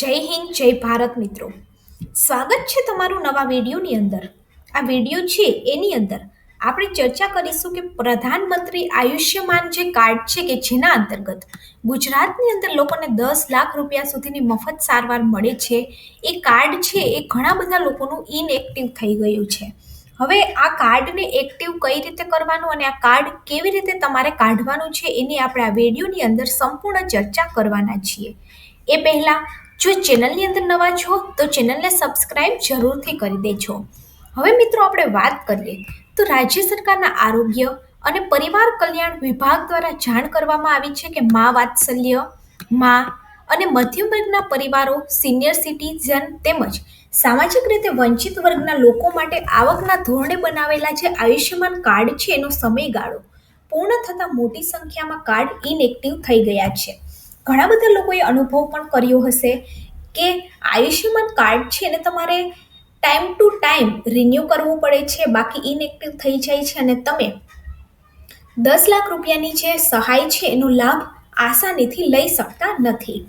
જય હિન્દ, જય ભારત મિત્રો. સ્વાગત છે તમારું નવા વિડીયોની અંદર. આ વીડિયો છે એની અંદર આપણે ચર્ચા કરીશું કે પ્રધાનમંત્રી આયુષ્યમાન જે કાર્ડ છે કે જેના અંતર્ગત ગુજરાતની અંદર લોકોને દસ લાખ રૂપિયા સુધીની મફત સારવાર મળે છે, એ કાર્ડ છે એ ઘણા બધા લોકોનું ઇનએક્ટિવ થઈ ગયું છે. હવે આ કાર્ડને એક્ટિવ કઈ રીતે કરવાનું અને આ કાર્ડ કેવી રીતે તમારે કાઢવાનું છે એની આપણે આ વિડીયોની અંદર સંપૂર્ણ ચર્ચા કરવાના છીએ. એ પહેલાં જો ચેનલની અંદર નવા છો, તો ચેનલને સબસ્ક્રાઇબ જરૂરથી કરી દેજો. હવે મિત્રો આપણે વાત કરીએ, તો રાજ્ય સરકારના આરોગ્ય અને પરિવાર કલ્યાણ વિભાગ દ્વારા જાણ કરવામાં આવી છે કે મા વાત્સલ્ય, મા અને મધ્યમ વર્ગના પરિવારો, સિનિયર સિટીઝન તેમજ સામાજિક રીતે વંચિત વર્ગના લોકો માટે આવકના ધોરણે બનાવેલા જે આયુષ્યમાન કાર્ડ છે, એનો સમયગાળો પૂર્ણ થતાં મોટી સંખ્યામાં કાર્ડ ઇનએક્ટિવ થઈ ગયા છે. ઘણા બધા લોકોએ અનુભવ પણ કર્યો હશે કે આયુષ્યમાન કાર્ડ છે એને તમારે ટાઈમ ટુ ટાઈમ રિન્યૂ કરવું પડે છે, બાકી ઇનએક્ટિવ થઈ જાય છે અને તમે દસ લાખ રૂપિયાની જે સહાય છે એનો લાભ આસાનીથી લઈ શકતા નથી.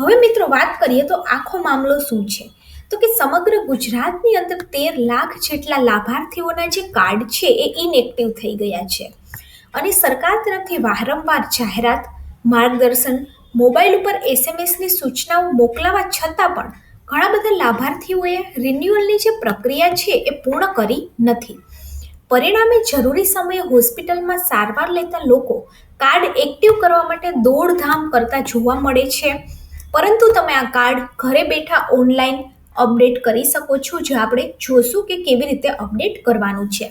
હવે મિત્રો વાત કરીએ તો આખો મામલો શું છે? તો કે સમગ્ર ગુજરાતની અંદર તેર લાખ જેટલા લાભાર્થીઓના જે કાર્ડ છે એ ઇનએક્ટિવ થઈ ગયા છે. અને સરકાર તરફથી વારંવાર જાહેરાત, માર્ગદર્શન મોબાઈલ ઉપર એસએમએસની સૂચનાઓ મોકલાવા છતાં પણ ઘણા બધા લાભાર્થીઓએ રિન્યુઅલની જે પ્રક્રિયા છે એ પૂર્ણ કરી નથી. પરિણામે જરૂરી સમયે હોસ્પિટલમાં સારવાર લેતા લોકો કાર્ડ એક્ટિવ કરવા માટે દોડધામ કરતા જોવા મળે છે. પરંતુ તમે આ કાર્ડ ઘરે બેઠા ઓનલાઈન અપડેટ કરી શકો છો, જે આપણે જોશું કે કેવી રીતે અપડેટ કરવાનું છે.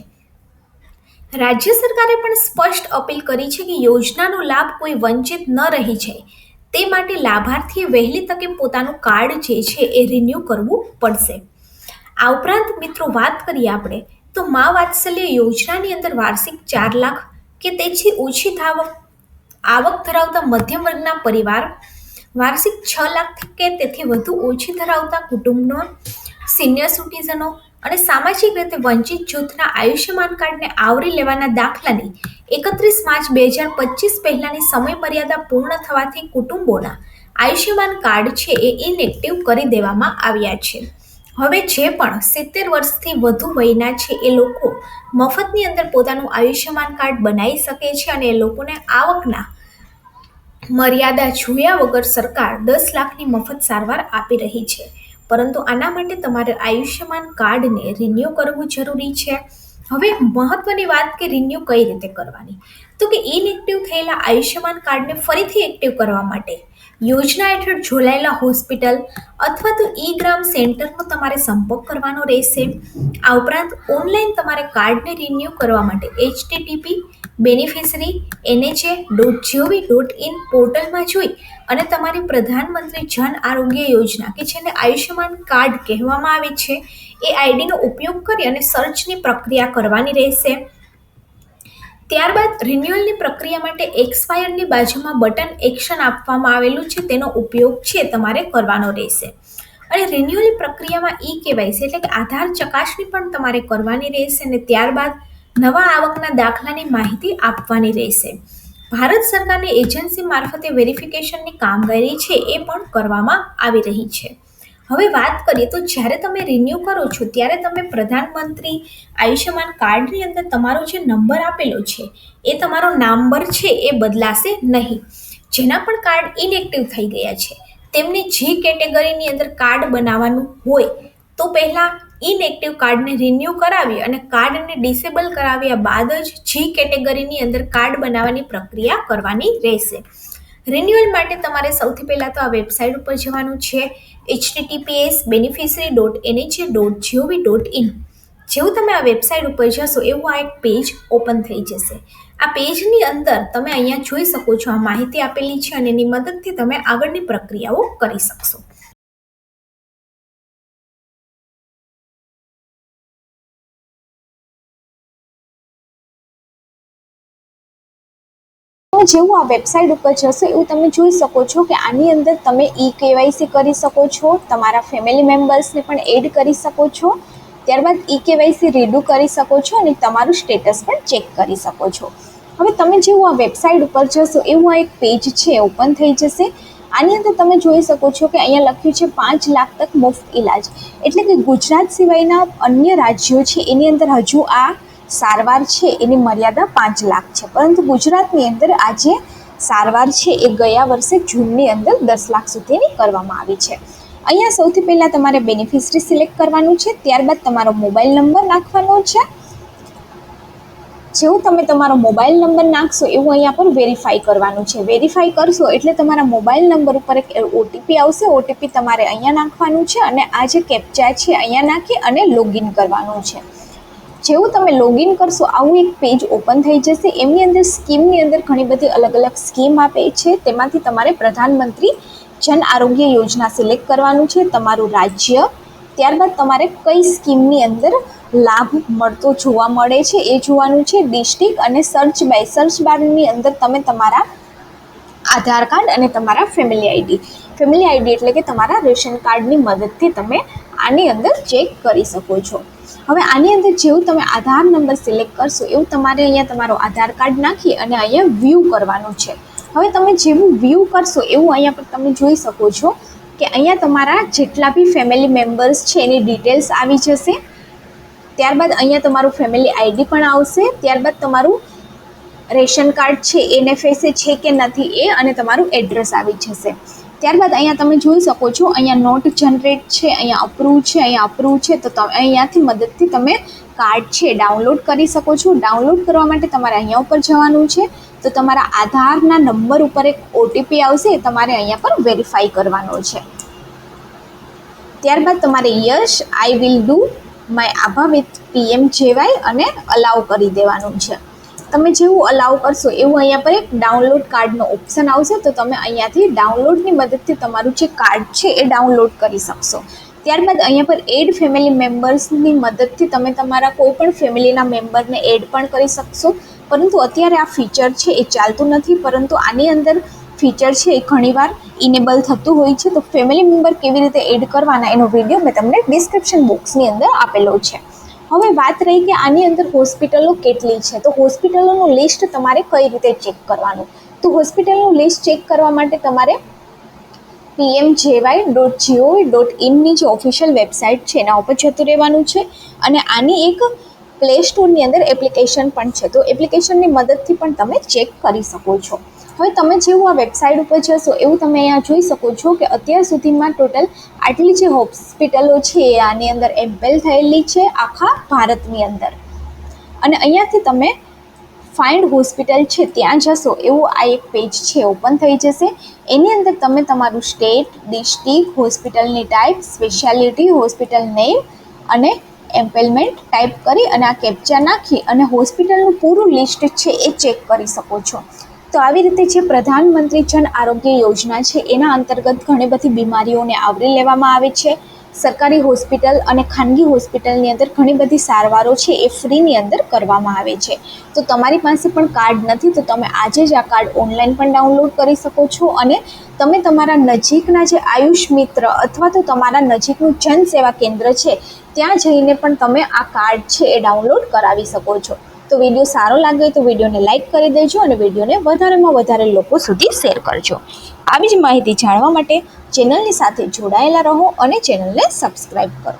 રાજ્ય સરકારે પણ સ્પષ્ટ અપીલ કરી છે કે યોજનાનો લાભ કોઈ વંચિત ન રહી જાય. તે માટે લાભાર્થીએ વહેલી તકે પોતાનું કાર્ડ જે છે એ રિન્યૂ કરવું પડશે. આ ઉપરાંત મિત્રો વાત કરીએ આપણે, તો મા વાત્સલ્ય યોજનાની અંદર વાર્ષિક ચાર લાખ કે તેથી ઓછી આવક આવક ધરાવતા મધ્યમ વર્ગના પરિવાર, વાર્ષિક છ લાખ કે તેથી વધુ ઓછી ધરાવતા કુટુંબનો સિનિયર સિટીઝનો અને સામાજિક રીતે વંચિત જૂથના આયુષ્યમાન કાર્ડને આવરી લેવાના દાખલાની એકત્રીસ માર્ચ બે હજાર પચીસ પહેલાંની સમયમર્યાદા પૂર્ણ થવાથી કુટુંબોના આયુષ્યમાન કાર્ડ છે એ ઇનએક્ટિવ કરી દેવામાં આવ્યા છે. હવે જે પણ સિત્તેર વર્ષથી વધુ વયના છે એ લોકો મફતની અંદર પોતાનું આયુષ્યમાન કાર્ડ બનાવી શકે છે અને એ લોકોને આવકના મર્યાદા જોયા વગર સરકાર દસ લાખની મફત સારવાર આપી રહી છે. પરંતુ આના માટે તમારે આયુષ્યમાન કાર્ડને રિન્યૂ કરવું જરૂરી છે. હવે મહત્વની વાત કે રિન્યૂ કઈ રીતે કરવાની? તો કે ઇનએક્ટિવ થયેલા આયુષ્યમાન કાર્ડને ફરીથી એક્ટિવ કરવા માટે યોજના હેઠળ જોડાયેલા હોસ્પિટલ અથવા તો ઈ ગ્રામ સેન્ટરનો તમારે સંપર્ક કરવાનો રહેશે. આ ઉપરાંત ઓનલાઈન તમારે કાર્ડને રિન્યૂ કરવા માટે HTTP beneficiary NHA dot GOV dot in પોર્ટલમાં જોઈ અને તમારી પ્રધાનમંત્રી જન આરોગ્ય યોજના, કે જેને આયુષ્યમાન કાર્ડ કહેવામાં આવે છે એ આઈડીનો ઉપયોગ કરી અને સર્ચની પ્રક્રિયા કરવાની રહેશે. ત્યારબાદ રિન્યુઅલની પ્રક્રિયા માટે એક્સપાયરની બાજુમાં બટન એક્શન આપવામાં આવેલું છે, તેનો ઉપયોગ છે, તમારે કરવાનો રહેશે. અને રિન્યુઅલની પ્રક્રિયામાં ઈ કેવાયસી એટલે કે આધાર ચકાસણી પણ તમારે કરવાની રહેશે અને ત્યારબાદ નવા આવકના દાખલાની માહિતી આપવાની રહેશે. ભારત સરકારની એજન્સી મારફતે વેરિફિકેશનની કામગીરી છે, એ પણ કરવામાં આવી રહી છે. હવે વાત કરીએ તો જ્યારે તમે રિન્યૂ કરો છો, ત્યારે તમે પ્રધાનમંત્રી આયુષ્યમાન કાર્ડની અંદર તમારો જે નંબર આપેલો છે, એ તમારો નંબર છે, એ બદલાશે નહીં. જેના પણ કાર્ડ ઇનએક્ટિવ થઈ ગયા છે, તેમને જે કેટેગરીની અંદર કાર્ડ બનાવવાનું હોય, તો પહેલાં ઇનએક્ટિવ કાર્ડને રિન્યૂ કરાવી અને કાર્ડને ડિસેબલ કરાવ્યા બાદ જ જી કેટેગરીની અંદર કાર્ડ બનાવવાની પ્રક્રિયા કરવાની રહેશે. રિન્યુઅલ માટે તમારે સૌથી પહેલાં તો આ વેબસાઇટ ઉપર જવાનું છે HTTPS beneficiary dot NHA dot GOV dot in જેવું તમે આ વેબસાઇટ ઉપર જશો, એવું આ એક પેજ ઓપન થઈ જશે. આ પેજની અંદર તમે અહીંયા જોઈ શકો છો, આ માહિતી આપેલી છે અને એની મદદથી તમે આગળની પ્રક્રિયાઓ કરી શકશો. જેવું આ વેબસાઇટ ઉપર જશો, એવું તમે જોઈ શકો છો કે આની અંદર તમે ઈ કેવાયસી કરી શકો છો, તમારા ફેમિલી મેમ્બર્સને પણ એડ કરી શકો છો, ત્યારબાદ ઈ કેવાયસી રીડુ કરી શકો છો અને તમારું સ્ટેટસ પણ ચેક કરી શકો છો. હવે તમે જેવું આ વેબસાઇટ ઉપર જશો, એવું આ એક પેજ છે ઓપન થઈ જશે. આની અંદર તમે જોઈ શકો છો કે અહીંયા લખ્યું છે, પાંચ લાખ તક મુફ્ત ઇલાજ એટલે કે ગુજરાત સિવાયના અન્ય રાજ્યો છે, એની અંદર હજુ આ સારવાર છે એની મર્યાદા પાંચ લાખ છે. પરંતુ ગુજરાતની અંદર આજે સારવાર છે એ ગયા વર્ષે જૂનની અંદર દસ લાખ સુધીની કરવામાં આવી છે. અહીંયા સૌથી પહેલાં તમારે બેનિફિશરી સિલેક્ટ કરવાનું છે, ત્યારબાદ તમારો મોબાઈલ નંબર નાખવાનો છે. જેવું તમે તમારો મોબાઈલ નંબર નાખશો એવું અહીંયા પર વેરીફાઈ કરવાનું છે. વેરીફાઈ કરશો એટલે તમારા મોબાઈલ નંબર ઉપર એક ઓટીપી આવશે. ઓટીપી તમારે અહીંયા નાખવાનું છે અને આ જે કેપ્ચા છે, અહીંયા નાખી અને લોગિન કરવાનું છે. જેવું તમે લોગિન કરશો, આવું એક પેજ ઓપન થઈ જશે. એમની અંદર સ્કીમની અંદર ઘણી બધી અલગ અલગ સ્કીમ આપે છે. તેમાંથી તમારે પ્રધાનમંત્રી જન આરોગ્ય યોજના સિલેક્ટ કરવાનું છે, તમારું રાજ્ય. ત્યારબાદ તમારે કઈ સ્કીમની અંદર લાભ મળતો જોવા મળે છે, એ જોવાનું છે. ડિસ્ટ્રિક્ટ અને સર્ચ બાય સર્ચ બારની અંદર તમે તમારા આધાર કાર્ડ અને તમારા ફેમિલી આઈડી ફેમિલી આઈડી એટલે કે તમારા રેશન કાર્ડની મદદથી તમે આની અંદર ચેક કરી શકો છો. હવે આની અંદર જેવું તમે આધાર નંબર સિલેક્ટ કરશો, એવું તમારે અહીંયા તમારો આધાર કાર્ડ નાખી અને અહીંયા વ્યૂ કરવાનું છે. હવે તમે જેવું વ્યૂ કરશો, એવું અહીંયા પર તમે જોઈ શકો છો કે અહીંયા તમારા જેટલા બી ફેમિલી મેમ્બર્સ છે, એની ડિટેલ્સ આવી જશે. ત્યારબાદ અહીંયા તમારું ફેમિલી આઈડી પણ આવશે, ત્યારબાદ તમારું રેશન કાર્ડ છે એનએફએસએ છે કે નથી એ, અને તમારું એડ્રેસ આવી જશે. ત્યારબાદ અહીંયા તમે જોઈ શકો છો, અહીંયા નોટ જનરેટ છે, અહીંયા અપ્રૂવ છે, અહીંયા અપ્રૂવ છે, તો તમે અહીંયાથી મદદથી તમે કાર્ડ છે ડાઉનલોડ કરી શકો છો. ડાઉનલોડ કરવા માટે તમારે અહીંયા ઉપર જવાનું છે, તો તમારા આધારના નંબર ઉપર એક ઓટીપી આવશે તમારે અહીંયા પર વેરીફાઈ કરવાનો છે. ત્યારબાદ તમારે yes I will do my Abha with PM JAY અને અલાઉ કરી દેવાનું છે. તમે જેવું અલાઉ કરશો એવું અહીંયા પર એક ડાઉનલોડ કાર્ડનો ઓપ્શન આવશે, તો તમે અહીંયાથી ડાઉનલોડની મદદથી તમારું જે કાર્ડ છે એ ડાઉનલોડ કરી શકશો. ત્યારબાદ અહીંયા પર એડ ફેમિલી મેમ્બર્સની મદદથી તમે તમારા કોઈ પણ ફેમિલીના મેમ્બરને એડ પણ કરી શકશો. પરંતુ અત્યારે આ ફીચર છે એ ચાલતું નથી, પરંતુ આની અંદર ફીચર છે એ ઘણીવાર ઇનેબલ થતું હોય છે. તો ફેમિલી મેમ્બર કેવી રીતે એડ કરવાના એનો વીડિયો મેં તમને ડિસ્ક્રિપ્શન બોક્સની અંદર આપેલો છે. હવે વાત રહી કે આની અંદર હોસ્પિટલો કેટલી છે, તો હોસ્પિટલોનું લિસ્ટ તમારે કઈ રીતે ચેક કરવાનું? તો હોસ્પિટલનું લિસ્ટ ચેક કરવા માટે તમારે PM JAY dot GOV dot ઇનની જે ઓફિશિયલ વેબસાઇટ છે, એના ઉપર જતું રહેવાનું છે અને આની એક પ્લે સ્ટોરની અંદર એપ્લિકેશન પણ છે. તો એપ્લિકેશનની મદદથી પણ તમે ચેક કરી શકો છો. હવે તમે જેવું આ વેબસાઇટ ઉપર જશો, એવું તમે અહીંયા જોઈ શકો છો કે અત્યાર સુધીમાં ટોટલ આટલી જે હોસ્પિટલો છે, આની અંદર એમ્પેલ થયેલી છે, આખા ભારતની અંદર. અને અહીંયાથી તમે ફાઇન્ડ હોસ્પિટલ છે, ત્યાં જશો, એવું આ એક પેજ છે ઓપન થઈ જશે. એની અંદર તમે તમારું સ્ટેટ ડિસ્ટ્રિક્ટ હોસ્પિટલની ટાઈપ સ્પેશિયાલિટી હોસ્પિટલ નેમ અને એમ્પેલમેન્ટ ટાઈપ કરી અને આ કેપ્ચા નાખી અને હોસ્પિટલનું પૂરું લિસ્ટ છે, એ ચેક કરી શકો છો. તો આવી રીતે જે પ્રધાનમંત્રી જન આરોગ્ય યોજના છે, એના અંતર્ગત ઘણી બધી બીમારીઓને આવરી લેવામાં આવે છે. સરકારી હોસ્પિટલ અને ખાનગી હોસ્પિટલની અંદર ઘણી બધી સારવારો છે, એ ફ્રીની અંદર કરવામાં આવે છે. તો તમારી પાસે પણ કાર્ડ નથી, તો તમે આજે જ આ કાર્ડ ઓનલાઈન પણ ડાઉનલોડ કરી શકો છો અને તમે તમારા નજીકના જે આયુષ મિત્ર અથવા તો તમારા નજીકનું જન સેવા કેન્દ્ર છે, ત્યાં જઈને પણ તમે આ કાર્ડ છે, એ ડાઉનલોડ કરાવી શકો છો. તો વીડિયો સારો લાગે તો વિડીયોને લાઇક કરી દેજો અને વિડીયોને વધારેમાં વધારે લોકો સુધી શેર કરજો. આવી જ માહિતી જાણવા માટે ચેનલની સાથે જોડાયેલા રહો અને ચેનલને સબસ્ક્રાઈબ કરો.